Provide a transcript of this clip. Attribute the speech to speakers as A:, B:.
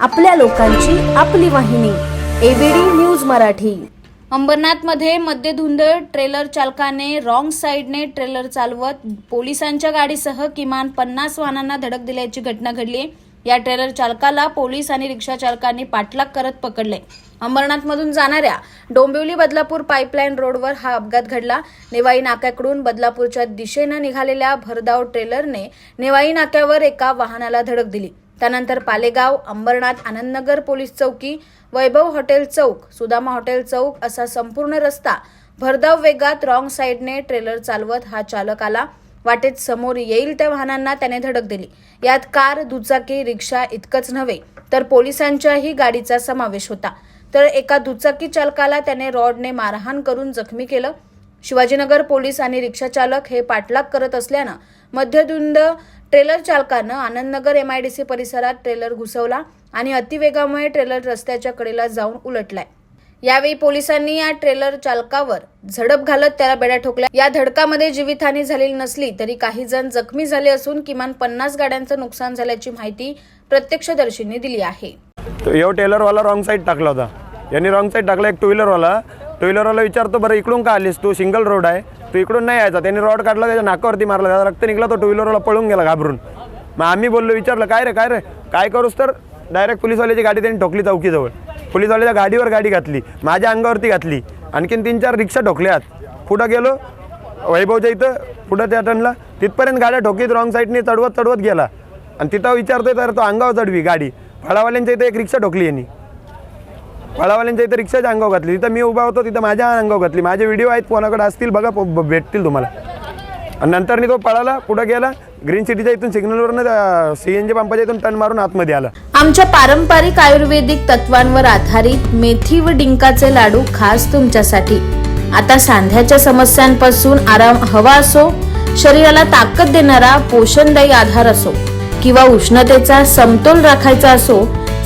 A: आपल्या लोकांची आपली वाहिनी एबीडी न्यूज मराठी.
B: अंबरनाथमध्ये मध्यधुंद ट्रेलर चालकाने रॉंग साईडने ट्रेलर चालवत पोलिसांच्या गाडीसह किमान पन्नास वाहनांना धडक दिल्याची घटना घडली या ट्रेलर चालकाला पोलीस आणि रिक्षा चालकांनी पाठलाग करत पकडले. अंबरनाथमधून जाणाऱ्या डोंबिवली बदलापूर पाईपलाईन रोडवर हा अपघात घडला. नेवाई नाक्याकडून बदलापूरच्या दिशेनं निघालेल्या भरधाव ट्रेलरने नेवाई नाक्यावर एका वाहनाला धडक दिली. त्यानंतर पालेगाव अंबरनाथ आनंदनगर पोलीस चौकी वैभव हॉटेल चौक सुदामा हॉटेल चौक असा संपूर्ण रस्ता भरधाव वेगात रॉंग साईडने ट्रेलर चालवत हा चालक आला वाटेत समोर येईल त्या वाहनांना त्याने धडक दिली. यात कार दुचाकी रिक्षा इतकंच नव्हे तर पोलिसांच्याही गाडीचा समावेश होता. तर एका दुचाकी चालकाला त्याने रॉडने मारहाण करून जखमी केलं. शिवाजीनगर पोलीस आणि रिक्षाचालक हे पाठलाग करत असल्यानं मध्यधुंद ट्रेलर चालकानं आनंदनगर एमआयडीसी परिसरात ट्रेलर घुसवला आणि अतिवेगामुळे ट्रेलर रस्त्याच्या कडेला जाऊन उलटलाय. यावेळी पोलिसांनी या ट्रेलर चालकावर झडप घालत त्याला बेड्या ठोकल्या. या धडकामध्ये जीवितहानी झालेली नसली तरी काही जण जखमी झाले असून किमान पन्नास गाड्यांचं नुकसान झाल्याची माहिती प्रत्यक्षदर्शींनी दिली आहे.
C: तो यो टेलरवाला रॉंग साईड टाकला होता. यांनी रॉंग साईड टाकला एक टू व्हीलरवाला टू व्हीलरवाला विचारतो बरं इकडून का आलीस? तू सिंगल रोड आहे. तू इकडून नाही यायचा. त्यांनी रॉड काढला त्याच्या नाकावरती मारला. त्याचा रक्त निघला तो टू व्हीलरवाला पळून गेला घाबरून. मग आम्ही बोललो विचारलं काय रे काय रे? काय करूस तर? डायरेक्ट पोलीसवाल्याची गाडी त्यांनी ठोकली चौकीजवळ. पोलीसवाल्याच्या गाडीवर गाडी घातली माझ्या अंगावरती घातली. आणखीन तीन चार रिक्षा ठोकल्यात. पुढं गेलो वैभवच्या इथं पुढं त्या टनला तिथपर्यंत गाड्या ठोकीत रॉंग साईडने चढवत चढवत गेला. आणि तिथं विचारतोय तर तो अंगावर चढवी गाडी. फळावाल्यांच्या इथं एक रिक्षा ठोकली यांनी. फळावाल्यांच्या इथं रिक्षाच्या अंगावर घातली. तिथं मी उभा होतो तिथं माझ्या अंगावर घातली. माझे व्हिडिओ आहेत कोणाकडे असतील बघा भेटतील तुम्हाला. आणि नंतर तो पळाला पुढं गेला. ग्रीन सिटीच्या इथून सिग्नलवरून सीएनजी पंपाच्या इथून टन मारून आतमध्ये आला.
B: आमच्या पारंपरिक आयुर्वेदिक तत्वांवर आधारित मेथी व डिंकाचे लाडू खास तुमच्यासाठी. आता सांध्याच्या समस्यांपासून आराम हवा असो शरीराला ताकद देणारा पोषणदायी आधार असो किंवा उष्णतेचा समतोल राखायचा असो